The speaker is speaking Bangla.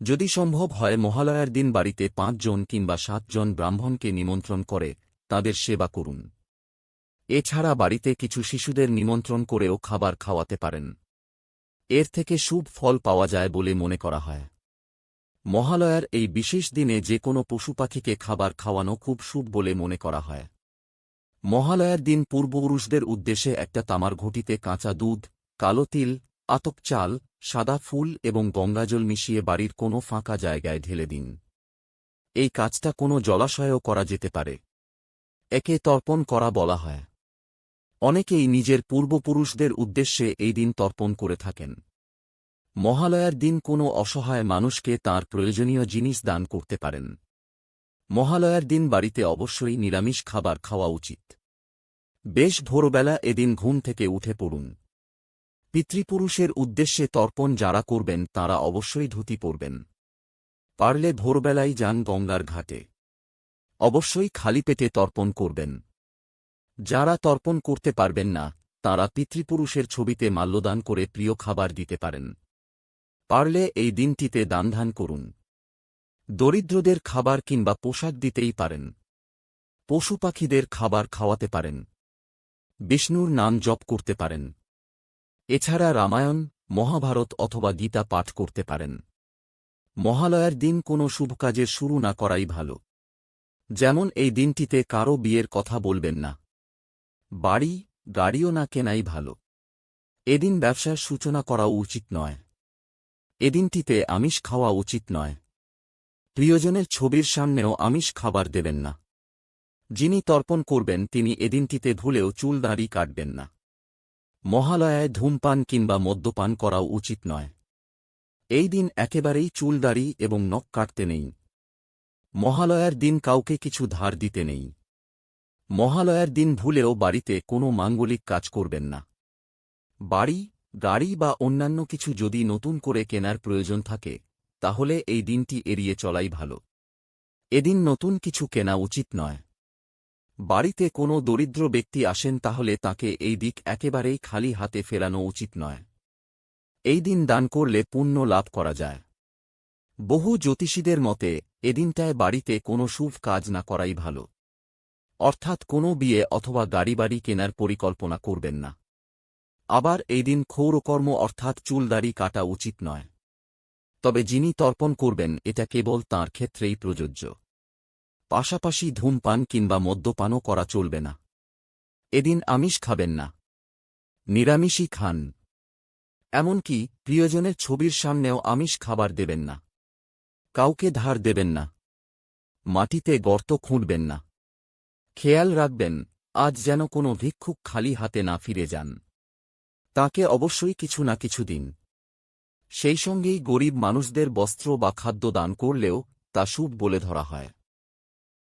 যদি সম্ভব হয় মহালয়ার দিন বাড়িতে পাঁচজন কিংবা সাতজন ব্রাহ্মণকে নিমন্ত্রণ করে, তাদের সেবা করুন। এছাড়া বাড়িতে কিছু শিশুদের নিমন্ত্রণ করেও খাবার খাওয়াতে পারেন। এর থেকে শুভ ফল পাওয়া যায় বলে মনে করা হয়। মহালয়ার এই বিশেষ দিনে যে কোনো পশু পাখিকে খাবার খাওয়ানো খুব শুভ বলে মনে করা হয়। মহালয়ার দিন পূর্বপুরুষদের উদ্দেশ্যে একটা তামার ঘটিতে কাঁচা দুধ, কালো তিল আতক চাল, সাদা ফুল এবং গঙ্গাজল মিশিয়ে বাড়ির কোনো ফাঁকা জায়গায় ঢেলে দিন। এই কাজটা কোনো জলাশয়েও করা যেতে পারে। একে তর্পণ করা বলা হয়। অনেকেই নিজের পূর্বপুরুষদের উদ্দেশ্যে এই দিন তর্পণ করে থাকেন। মহালয়ার দিন কোনো অসহায় মানুষকে তার প্রয়োজনীয় জিনিস দান করতে পারেন। মহালয়ার দিন বাড়িতে অবশ্যই নিরামিষ খাবার খাওয়া উচিত। বেশ ভোরবেলা এদিন ঘুম থেকে উঠে পড়ুন। পিতৃপুরুষের উদ্দেশ্যে তর্পণ যারা করবেন, তারা অবশ্যই ধুতি পরবেন। পারলে ভোরবেলায় যান গঙ্গার ঘাটে। অবশ্যই খালি পেটে তর্পণ করবেন। যারা তর্পণ করতে পারবেন না, তারা পিতৃপুরুষের ছবিতে মাল্যদান করে প্রিয় খাবার দিতে পারেন। পারলে এই দিনটিতে দানধান করুন। দরিদ্রদের খাবার কিংবা পোশাক দিতেই পারেন। পশু পাখিদের খাবার খাওয়াতে পারেন। বিষ্ণুর নাম জপ করতে পারেন। এছাড়া রামায়ণ, মহাভারত অথবা গীতা পাঠ করতে পারেন। মহালয়ার দিন কোনো শুভ কাজের শুরু না করাই ভালো। যেমন এই দিনটিতে কারও বিয়ের কথা বলবেন না। বাড়ি, গাড়িও না কেনাই ভালো। এদিন ব্যবসার সূচনা করা উচিত নয়। এদিনটিতে আমিষ খাওয়া উচিত নয়। প্রিয়জনের ছবির সামনেও আমিষ খাবার দেবেন না। যিনি তর্পণ করবেন তিনি এদিনটিতে ভুলেও চুল দাড়ি কাটবেন না। মহালয়ায় ধূমপান কিংবা মদ্যপান করাও উচিত নয়। এই দিন একেবারেই চুল দাড়ি এবং নখ কাটতে নেই। মহালয়ার দিন কাউকে কিছু ধার দিতে নেই। মহালয়ার দিন ভুলেও বাড়িতে কোনো মাঙ্গলিক কাজ করবেন না। বাড়ি, গাড়ি বা অন্যান্য কিছু যদি নতুন করে কেনার প্রয়োজন থাকে, তাহলে এই দিনটি এড়িয়ে চলাই ভালো। এদিন নতুন কিছু কেনা উচিত নয়। বাড়িতে কোনো দরিদ্র ব্যক্তি আসেন তাহলে তাকে এই দিক একেবারেই খালি হাতে ফেরানো উচিত নয়। এই দিন দান করলে পুণ্য লাভ করা যায়। বহু জ্যোতিষীদের মতে এদিনটায় বাড়িতে কোনো শুভ কাজ না করাই ভালো। অর্থাৎ কোনো বিয়ে অথবা গাড়ি বাড়ি কেনার পরিকল্পনা করবেন না। আবার এই দিন ক্ষৌরকর্ম অর্থাৎ চুলদাড়ি কাটা উচিত নয়। তবে যিনি তর্পণ করবেন, এটা কেবল তাঁর ক্ষেত্রেই প্রযোজ্য। পাশাপাশি ধূমপান কিংবা মদ্যপানও করা চলবে না। এদিন আমিষ খাবেন না। নিরামিষই খান। এমনকি প্রিয়জনের ছবির সামনেও আমিষ খাবার দেবেন না। কাউকে ধার দেবেন না। মাটিতে গর্ত খুঁড়বেন না। খেয়াল রাখবেন, আজ যেন কোনো ভিক্ষুক খালি হাতে না ফিরে যান। তাকে অবশ্যই কিছু না কিছু দিন। সেই সঙ্গেই গরিব মানুষদের বস্ত্র বা খাদ্য দান করলেও তা শুভ বলে ধরা হয়।